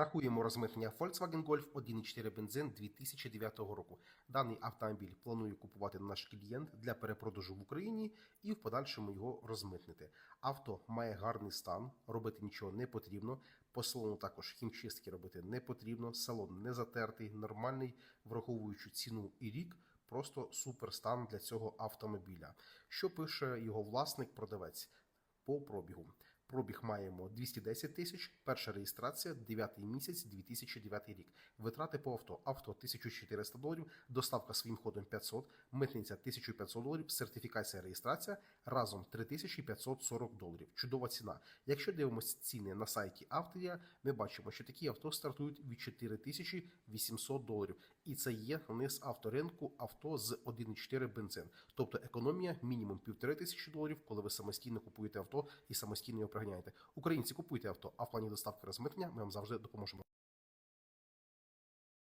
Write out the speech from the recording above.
Рахуємо розмитнення Volkswagen Golf 1.4 бензин 2009 року. Даний автомобіль планує купувати наш клієнт для перепродажу в Україні і в подальшому його розмитнити. Авто має гарний стан, робити нічого не потрібно. По салону також хімчистки робити не потрібно. Салон не затертий, нормальний, враховуючи ціну і рік. Просто супер стан для цього автомобіля. Що пише його власник, продавець по пробігу? Пробіг маємо 210 тисяч, перша реєстрація, 9 місяць, 2009 рік. Витрати по авто. Авто 1400 доларів, доставка своїм ходом 500, митниця 1500 доларів, сертифікація, реєстрація разом 3540 доларів. Чудова ціна. Якщо дивимося ціни на сайті Автія, ми бачимо, що такі авто стартують від 4800 доларів. І це є низ авторинку авто з 1,4 бензин. Тобто економія мінімум 1500 доларів, коли ви самостійно купуєте авто і самостійно його приганяєте. Українці купуйте авто, а в плані доставки розмитнення ми вам завжди допоможемо.